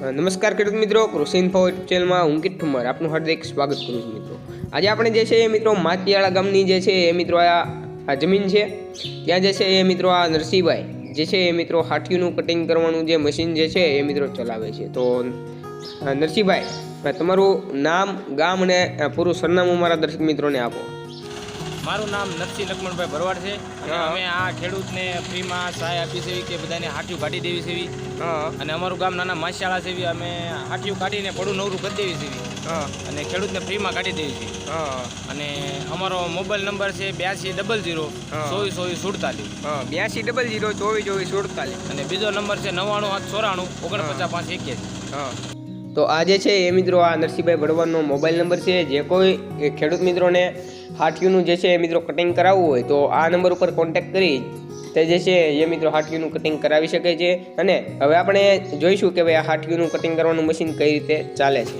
નમસ્કાર ખેડૂત મિત્રો, કૃષિ ઇન્ફો યુટ્યુબ ચેનલમાં હું કિટ ઠુમર. આપનું હાર્દિક સ્વાગત કરું છું મિત્રો. આજે આપણે જે છે એ મિત્રો માતિયાળા ગામની જે છે એ મિત્રો આ જમીન છે, ત્યાં જે છે એ મિત્રો આ નરસિંહભાઈ, જે છે એ મિત્રો હાથીનું કટિંગ કરવાનું જે મશીન જે છે એ મિત્રો ચલાવે છે. તો નરસિંહભાઈ, તમારું નામ, ગામ અને પૂરું સરનામું મારા દર્શક મિત્રોને આપો. મારું નામ નરસિંહ લક્ષ્મણભાઈ ભરવાડ છે. અને અમે આ ખેડૂતને ફ્રીમાં સહાય આપી છે કે બધાને હાઠિયું કાઢી દેવી છે અને અમારું ગામ નાના માસિયાળા છે અમે હાઠિયું કાઢીને પડું નવરું કરી દેવી છે અને ખેડૂતને ફ્રીમાં કાઢી દેવી છે. અને અમારો મોબાઈલ નંબર છે બ્યાસી ડબલ જીરો ચોવીસ ચોવીસ સુડતાલીસ. હા બ્યાસી ડબલ જીરો ચોવીસ ચોવીસ સુડતાલીસ. અને બીજો નંબર છે નવ્વાણું આઠ ચોરાણું ઓગણપચાસ પાંચ એક્યાસી. હા. તો આ જે છે એ મિત્રો આ નરસિંહભાઈ ભડવાનો મોબાઈલ નંબર છે. જે કોઈ ખેડૂત મિત્રોને હાથીઓનું જે છે એ મિત્રો કટિંગ કરાવવું હોય તો આ નંબર ઉપર કોન્ટેક્ટ કરી તે જે છે એ મિત્રો હાથીઓનું કટિંગ કરાવી શકે છે. અને હવે આપણે જોઈશું કે ભાઈ આ હાથીઓનું કટિંગ કરવાનું મશીન કઈ રીતે ચાલે છે.